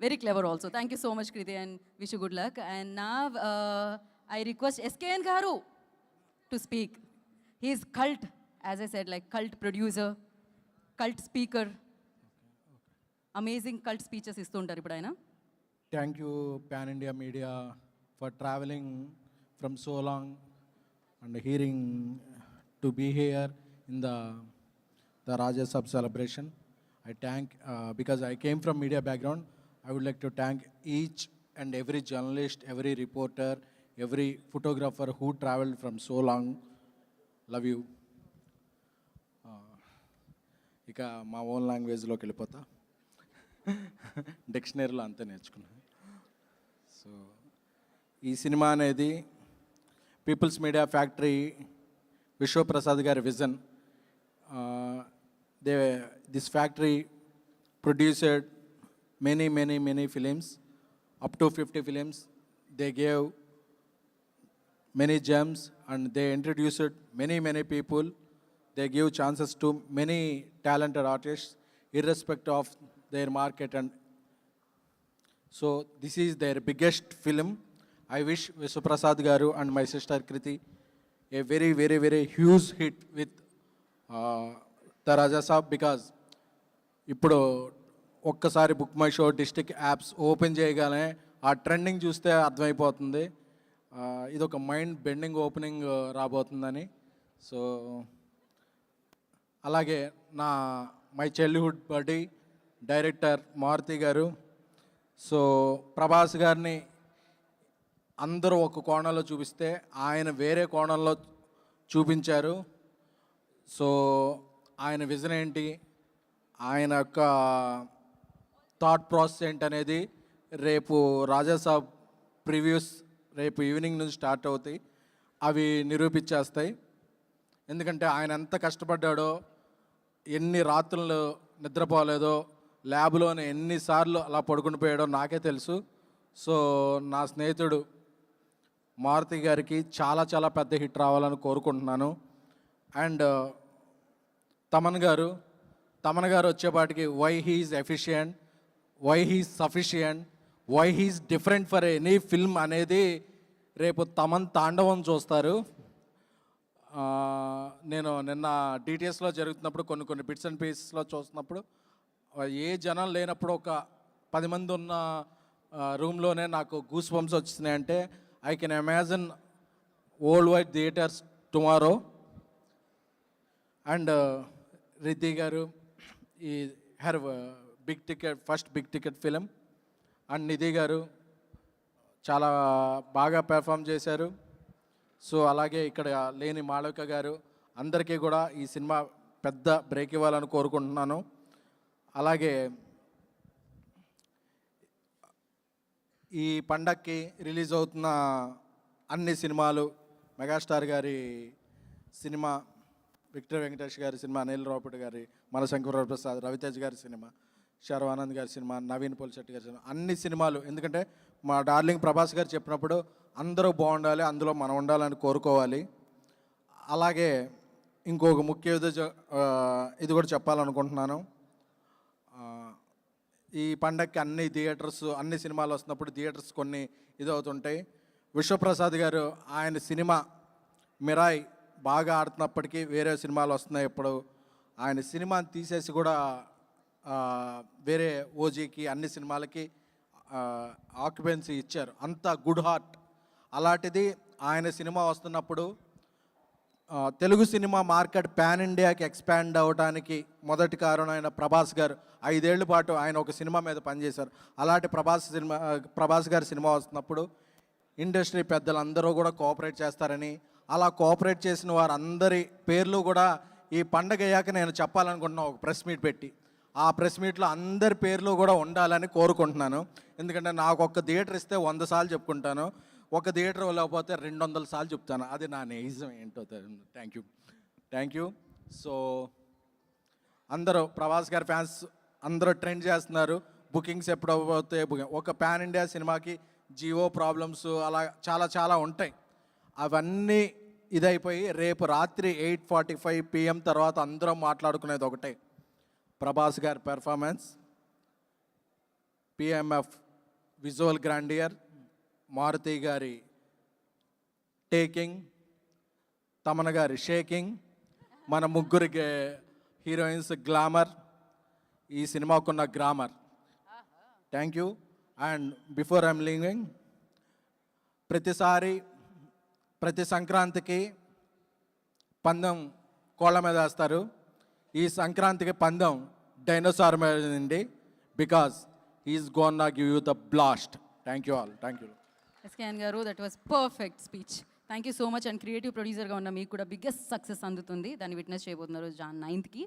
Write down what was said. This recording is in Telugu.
very clever also. Thank you so much, Kriti, and wish you good luck. And now uh, I request SKN Garu to speak. He is cult, as I said, like cult producer, cult speaker. Amazing cult speeches ఇస్తుంటారు ఇప్పుడు ఆయన Thank you, Pan India Media, for traveling from so long and hearing to be here in the the Rajya Sab celebration. I thank uh, because I came from media background. I would like to thank each and every journalist, every reporter, every photographer who traveled from so long. Love you. Uh, ఇక మా ఓన్ లాంగ్వేజ్లోకి వెళ్ళిపోతా డిక్షనరీలో అంతా నేర్చుకున్నాను సో ఈ సినిమా అనేది పీపుల్స్ మీడియా ఫ్యాక్టరీ విశ్వప్రసాద్ గారి vision they this factory produced many many many films up to fifty films they gave many gems and they introduced many many people they give chances to many talented artists irrespective of their market and so this is their biggest film i wish visuprasad garu and my sister kriti a very very very huge hit with uh, the raja Saab because ఇప్పుడు ఒక్కసారి book my show district apps open చేయగానే ఆ ట్రెండింగ్ చూస్తే అర్థమైపోతుంది. ఇది ఒక మైండ్ బెండింగ్ ఓపెనింగ్ రాబోతుందని. సో అలాగే నా my childhood buddy director Maruthi గారు. సో ప్రభాస్ గారిని అందరూ ఒక కోణంలో చూపిస్తే ఆయన వేరే కోణంలో చూపించారు. సో ఆయన విజన్ ఏంటి? ఆయన యొక్క థాట్ ప్రాసెస్ ఏంటనేది రేపు రాజాసాబ్ ప్రివ్యూస్ రేపు ఈవినింగ్ నుంచి స్టార్ట్ అవుతాయి. అవి నిరూపించేస్తాయి. ఎందుకంటే ఆయన ఎంత కష్టపడ్డాడో ఎన్ని రాత్రులు నిద్రపోలేదో ల్యాబ్లోనే ఎన్నిసార్లు అలా పడుకుని పోయాడో నాకే తెలుసు. సో నా స్నేహితుడు మారుతి గారికి చాలా చాలా పెద్ద హిట్ రావాలని కోరుకుంటున్నాను. అండ్ తమన్ గారు తమన్ గారు వచ్చేపాటికి why he's efficient. Why he's sufficient why he's different for any film అనేది రేపు తమన్ తాండవం చూస్తారు. నేను నిన్న డీటెయిల్స్లో జరుగుతున్నప్పుడు కొన్ని కొన్ని బిట్స్ అండ్ పీసెస్లో చూస్తున్నప్పుడు ఏ జనం లేనప్పుడు ఒక పది మంది ఉన్న రూమ్లోనే నాకు గూస్ బంప్స్ వచ్చినాయి అంటే I can imagine world wide theatres tomorrow and Riddhi గారు ఈ her big ticket first big ticket film and Nidhi గారు చాలా బాగా పెర్ఫామ్ చేశారు. సో అలాగే ఇక్కడ లేని మాళవిక గారు అందరికీ కూడా ఈ సినిమా పెద్ద బ్రేక్ ఇవ్వాలని కోరుకుంటున్నాను. అలాగే ఈ పండక్కి రిలీజ్ అవుతున్న అన్ని సినిమాలు మెగాస్టార్ గారి సినిమా విక్టర్ వెంకటేష్ గారి సినిమా అనిల్ రావుపూడి గారి మన శంకర ప్రసాద్ రవితేజ్ గారి సినిమా శర్వానంద్ గారి సినిమా నవీన్ పోలిశెట్టి గారి సినిమా అన్ని సినిమాలు. ఎందుకంటే మా డార్లింగ్ ప్రభాస్ గారు చెప్పినప్పుడు అందరూ బాగుండాలి అందులో మనం ఉండాలని కోరుకోవాలి. అలాగే ఇంకొక ముఖ్య ఇది కూడా చెప్పాలనుకుంటున్నాను. ఈ పండగకి అన్ని థియేటర్స్ అన్ని సినిమాలు వస్తున్నప్పుడు థియేటర్స్ కొన్ని ఇదవుతుంటాయి. విశ్వప్రసాద్ గారు ఆయన సినిమా మిరాయ్ బాగా ఆడుతున్నప్పటికీ వేరే సినిమాలు వస్తున్నాయి ఇప్పుడు ఆయన సినిమాని తీసేసి కూడా వేరే ఓజీకి అన్ని సినిమాలకి ఆక్యుపెన్సీ ఇచ్చారు. అంత గుడ్ హార్ట్. అలాంటిది ఆయన సినిమా వస్తున్నప్పుడు తెలుగు సినిమా మార్కెట్ పాన్ ఇండియాకి ఎక్స్పాండ్ అవడానికి మొదటి కారణం ఆయన ప్రభాస్ గారు ఐదేళ్ళ పాటు ఆయన ఒక సినిమా మీద పనిచేశారు. అలాంటి ప్రభాస్ సినిమా ప్రభాస్ గారి సినిమా వస్తున్నప్పుడు ఇండస్ట్రీ పెద్దలు అందరూ కూడా కోఆపరేట్ చేస్తారని అలా కోఆపరేట్ చేసిన వారందరి పేర్లు కూడా ఈ పండగ అయ్యాక నేను చెప్పాలనుకుంటున్నాను ఒక ప్రెస్ మీట్ పెట్టి ఆ ప్రెస్ మీట్లో అందరి పేర్లు కూడా ఉండాలని కోరుకుంటున్నాను. ఎందుకంటే నాకు ఒక్క థియేటర్ ఇస్తే వంద సార్లు చెప్పుకుంటాను. ఒక థియేటర్ లేకపోతే రెండు వందల సార్లు చెప్తాను. అది నా నిజం ఏంటో thank you thank you so అందరూ ప్రభాస్ గారి ఫ్యాన్స్ అందరూ ట్రెండ్ చేస్తున్నారు. బుకింగ్స్ ఎప్పుడు అవ్వబోతే బుకింగ్ ఒక పాన్ ఇండియా సినిమాకి జియో ప్రాబ్లమ్స్ అలా చాలా చాలా ఉంటాయి. అవన్నీ ఇదైపోయి రేపు రాత్రి ఎయిట్ ఫార్టీ ఫైవ్ పిఎం తర్వాత అందరం మాట్లాడుకునేది ఒకటే. ప్రభాస్ గారి performance PMF visual grandeur Maruthi గారి టేకింగ్ తమన్ గారి షేకింగ్ మన ముగ్గురికి హీరోయిన్స్ గ్లామర్ ఈ సినిమాకున్న grammar thank you and before I'm leaving ప్రతిసారి ప్రతి సంక్రాంతికి పందెం కోళ్ళ మీద వేస్తారు. ఈ సంక్రాంతికి పందెం డైనోసార్ మీద ఉంది. Because is gonna give you the blast thank you all thank you SKN గారు that was perfect speech thank you so much and creative ప్రొడ్యూసర్గా ఉన్న మీకు కూడా బిగ్గెస్ట్ సక్సెస్ అందుతుంది. దాన్ని విట్నెస్ చేయబోతున్నారు జాన్ నైన్త్కి